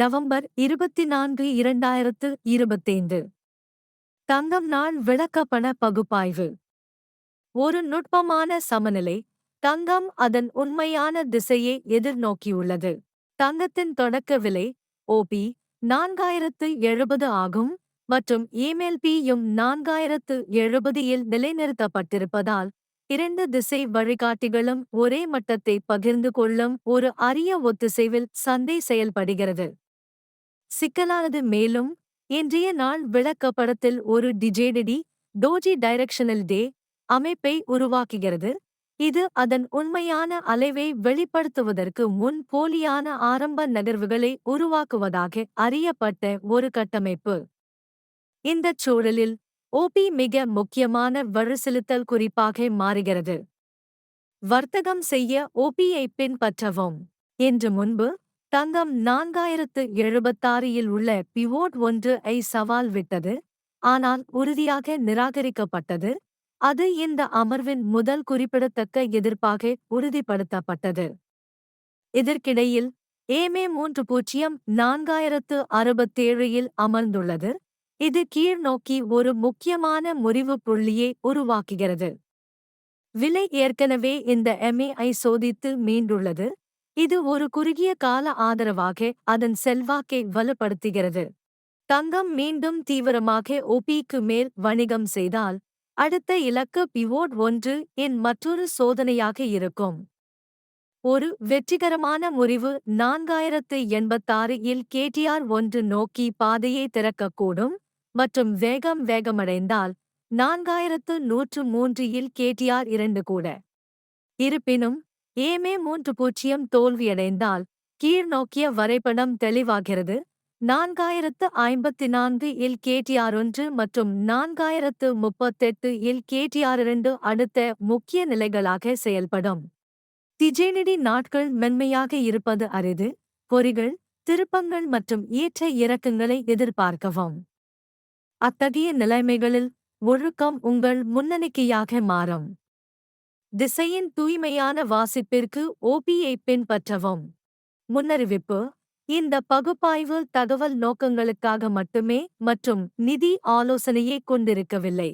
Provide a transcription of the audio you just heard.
November இருபத்தி நான்கு இரண்டாயிரத்து இருபத்தைந்து. தங்கம் நாள் விளக்கப்பண பகுப்பாய்வு. ஒரு நுட்பமான சமநிலை தங்கம் அதன் உண்மையான திசையை எதிர்நோக்கியுள்ளது. தங்கத்தின் தொடக்க விலை ஓபி நான்காயிரத்து எழுபது ஆகும் மற்றும் இமெயில்பியும் நான்காயிரத்து எழுபதில் நிலைநிறுத்தப்பட்டிருப்பதால் இரண்டு திசை வழிகாட்டிகளும் ஒரே மட்டத்தை பகிர்ந்து கொள்ளும் ஒரு அரிய ஒத்திசைவில் சந்தை செயல்படுகிறது. சிக்கலானது மேலும் இன்றைய நாள் விளக்கப்படத்தில் ஒரு டிஜேடிடி டோஜி டைரக்ஷனல் டே அமைப்பை உருவாக்குகிறது. இது அதன் உண்மையான அலைவை வெளிப்படுத்துவதற்கு முன் போலியான ஆரம்ப நகர்வுகளை உருவாக்குவதாக அறியப்பட்ட ஒரு கட்டமைப்பு. இந்தச் சூழலில் ஓபி மிக முக்கியமான வழிசெலுத்தல் குறிப்பாக மாறுகிறது. வர்த்தகம் செய்ய ஓபியை பின்பற்றவும். என்று முன்பு தங்கம் நான்காயிரத்து எழுபத்தாறில் உள்ள பிவோட் ஒன்று ஐ சவால் விட்டது ஆனால் உறுதியாக நிராகரிக்கப்பட்டது. அது இந்த அமர்வின் முதல் குறிப்பிடத்தக்க எதிர்ப்பாக உறுதிப்படுத்தப்பட்டது. இதற்கிடையில் ஏமே மூன்று பூஜ்ஜியம் நான்காயிரத்து அறுபத்தேழில் அமர்ந்துள்ளது. இது கீழ்நோக்கி ஒரு முக்கியமான முறிவு புள்ளியை உருவாக்குகிறது. விலை ஏற்கனவே இந்த எம்ஏஐ சோதித்து மீண்டுள்ளது. இது ஒரு குறுகிய கால ஆதரவாக அதன் செல்வாக்கை வலுப்படுத்துகிறது. தங்கம் மீண்டும் தீவிரமாக ஒபிக்கு மேல் வணிகம் செய்தால் அடுத்த இலக்கு பிவோட் ஒன்று என் மற்றொரு சோதனையாக இருக்கும். ஒரு வெற்றிகரமான முறிவு நான்காயிரத்து எண்பத்தாறு இல் கேடிஆர் ஒன்று நோக்கி பாதையை திறக்கக்கூடும் மற்றும் வேகம் வேகமடைந்தால் நான்காயிரத்து நூற்று மூன்று இல் கேடிஆர் இரண்டு கூட. இருப்பினும் ஏமே மூன்று பூஜ்ஜியம் தோல்வியடைந்தால் கீழ்நோக்கிய வரைபடம் தெளிவாகிறது. நான்காயிரத்து ஐம்பத்தி நான்கு இல் கேடிஆர் ஒன்று மற்றும் நான்காயிரத்து முப்பத்தெட்டு இல் கேடிஆர் இரண்டு அடுத்த முக்கிய நிலைகளாக செயல்படும். திஜேனிடி நாட்கள் மென்மையாக இருப்பது அரிது. பொறிகள் திருப்பங்கள் மற்றும் ஏற்ற இறக்கங்களை எதிர்பார்க்கவும். அத்தகைய நிலைமைகளில் ஒழுக்கம் உங்கள் முன்னணிக்கையாக மாறும். திசையின் தூய்மையான வாசிப்பிற்கு ஓபியை பின்பற்றவும். முன்னறிவிப்பு இந்த பகுப்பாய்வு தகவல் நோக்கங்களுக்காக மட்டுமே மற்றும் நிதி ஆலோசனையை கொண்டிருக்கவில்லை.